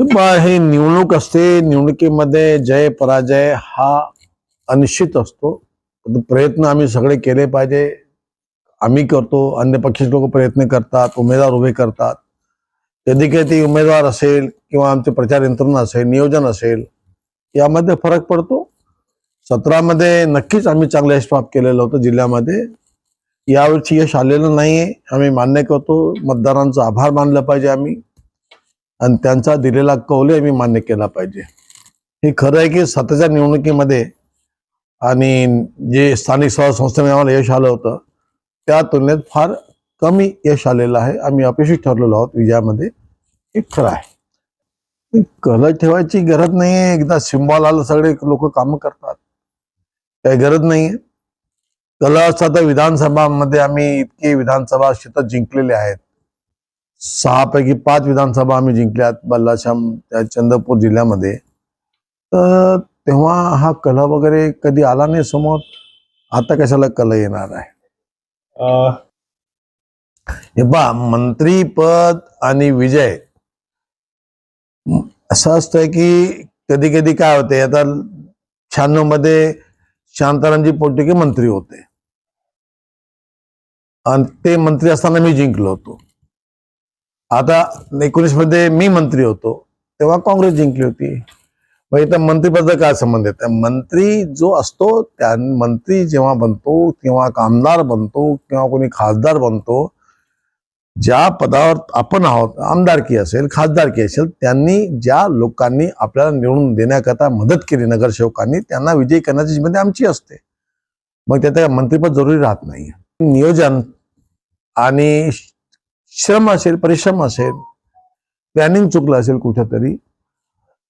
बा हे निवडणूक असते निवडणुकीमध्ये जय पराजय हा अनिश्चित असतो. प्रयत्न आम्ही सगळे केले पाहिजे. आम्ही करतो अन्य पक्षाचे लोक प्रयत्न करतात उमेदवार उभे करतात. कधी कधी उमेदवार असेल किंवा आमचे प्रचार यंत्रणा असेल नियोजन असेल यामध्ये फरक पडतो. सतरामध्ये नक्कीच आम्ही चांगलं यश प्राप्त केलेलं होतं जिल्ह्यामध्ये. यावेळी यश आलेलं नाहीये आम्ही मान्य करतो. मतदारांचा आभार मानलं पाहिजे आम्ही. आणि त्यांचा दिलेला कौलही आम्ही मान्य केला पाहिजे. हे खरं आहे की सत्ताच्या निवडणुकीमध्ये आणि जे स्थानिक स्वराज्य संस्थेमध्ये आम्हाला यश आलं होतं त्या तुलनेत फार कमी यश आलेलं आहे. आम्ही अपेक्षित ठरलेलो आहोत विजयामध्ये. हे खरं आहे. कल ठेवायची गरज नाही आहे. एकदा सिम्बॉल आलं सगळे लोक कामं करतात. काही गरज नाही आहे. असता तर विधानसभामध्ये आम्ही इतके विधानसभा क्षेत्र जिंकलेले आहेत. सहा पैकी पाच विधानसभा आम्ही जिंकल्यात बल्लाशाम त्या चंद्रपूर जिल्ह्यामध्ये. तर तेव्हा हा कल वगैरे कधी आला नाही समोर? आता कशाला कल येणार आहे? हे पहा मंत्रीपद आणि विजय. असं असतंय की कधी कधी काय होते आता शहाण्णवमध्ये शांतारामजी पोटके मंत्री होते. आणि ते मंत्री असताना मी जिंकलो होतो. आता एकोणीसमध्ये मी मंत्री होतो तेव्हा काँग्रेस जिंकली होती. मग इथं मंत्रीपदाचा काय संबंध आहे? मंत्री जो असतो त्या मंत्री जेव्हा बनतो किंवा कामदार बनतो किंवा कोणी खासदार बनतो ज्या पदावर आपण आहोत आमदारकी असेल खासदारकी असेल त्यांनी ज्या लोकांनी आपल्याला निवडून देण्याकरता मदत केली नगरसेवकांनी त्यांना विजयी करण्याची जिम्मेदारी आमची असते. मग त्यात मंत्रीपद जरुरी राहत नाही. नियोजन आणि श्रम असेल परिश्रम असेल प्लॅनिंग चुकलं असेल कुठेतरी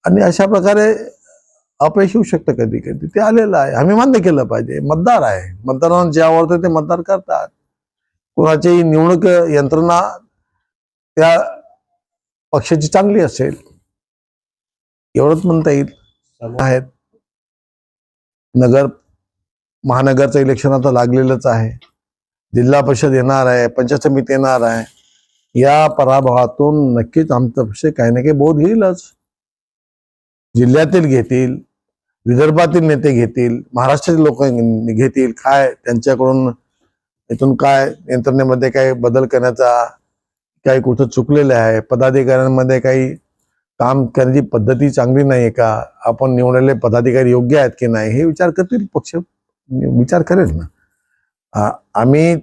आणि अशा प्रकारे अपयश येऊ शकतं कधी कधी ते आलेलं आहे. आम्ही मान्य केलं पाहिजे. मतदार आहे. मतदारांना जे आवडतं ते मतदार करतात. कोणाची निवडणूक यंत्रणा त्या पक्षाची चांगली असेल एवढंच म्हणता येईल. आहेत. नगर महानगरचं इलेक्शन आता लागलेलंच आहे. जिल्हा परिषद येणार आहे पंचायत समिती येणार आहे. या पराभवातून नक्कीच आमचा पक्ष काही ना काही बोध घेईलच. जिल्ह्यातील घेतील विदर्भातील नेते घेतील महाराष्ट्रातील लोक घेतील. काय त्यांच्याकडून इथून काय यंत्रणेमध्ये काही बदल करण्याचा काही कुठं चुकलेले आहे? पदाधिकाऱ्यांमध्ये काही काम करण्याची पद्धती चांगली नाही आहे का? आपण निवडलेले पदाधिकारी योग्य आहेत की नाही? हे विचार करतील पक्ष. विचार करेल ना. आम्ही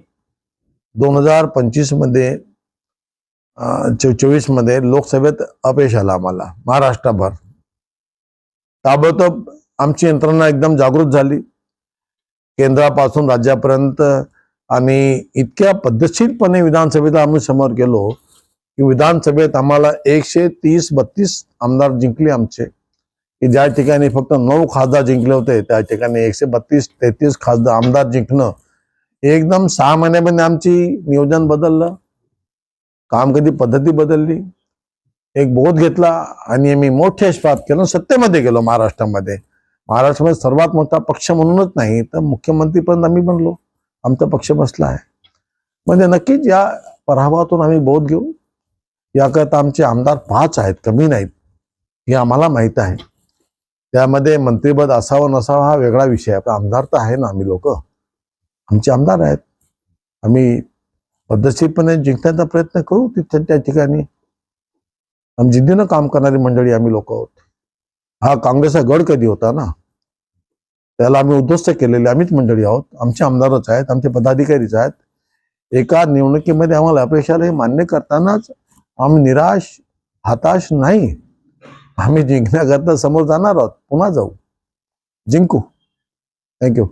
दोन हजार पंचवीस चोवीसमध्ये चोवीसमध्ये लोकसभेत अपयश आलं आम्हाला. महाराष्ट्रभर. ताबडतोब आमची यंत्रणा एकदम जागृत झाली. केंद्रापासून राज्यापर्यंत आम्ही इतक्या पद्धतशीरपणे विधानसभेला आम्ही समोर गेलो की विधानसभेत आम्हाला एकशे तीस बत्तीस आमदार जिंकले आमचे. की ज्या ठिकाणी फक्त नऊ खासदार जिंकले होते त्या ठिकाणी एकशे बत्तीस तेहतीस खासदार आमदार जिंकणं एकदम सहा महिन्यामध्ये आमची नियोजन बदललं. काम कधी पद्धती बदलली? एक बोध घेतला आणि आम्ही मोठे यशपात केलं. सत्तेमध्ये गेलो महाराष्ट्रामध्ये. महाराष्ट्रामध्ये सर्वात मोठा पक्ष म्हणूनच नाही तर मुख्यमंत्रीपर्यंत आम्ही बनलो. आमचा पक्ष बसला आहे. म्हणजे नक्कीच या पराभवातून आम्ही बोध घेऊ. याकरता आमचे आमदार पाच आहेत कमी नाहीत. हे आम्हाला माहीत आहे. त्यामध्ये मंत्रिपद असावं नसावं हा वेगळा विषय आहे. पण आमदार तर आहे ना आम्ही लोक. आमचे आमदार आहेत. आम्ही पद्धतशीरपणे जिंकण्याचा प्रयत्न करू तिथं त्या ठिकाणी आम्ही जिद्दीनं काम करणारी मंडळी आम्ही लोक आहोत हा काँग्रेसचा गड कधी होता ना। त्याला आम्ही उद्ध्वस्त केलेले आम्हीच मंडळी आहोत। आमचे आमदारच आहेत आमचे पदाधिकारीच आहेत एका निवडणुकीमध्ये आम्हाला अपेक्षाला हे मान्य करतानाच आम्ही निराश हताश नाही। आम्ही जिंकण्याकरता समोर जाणार आहोत पुन्हा जाऊ। जिंकू। थँक्यू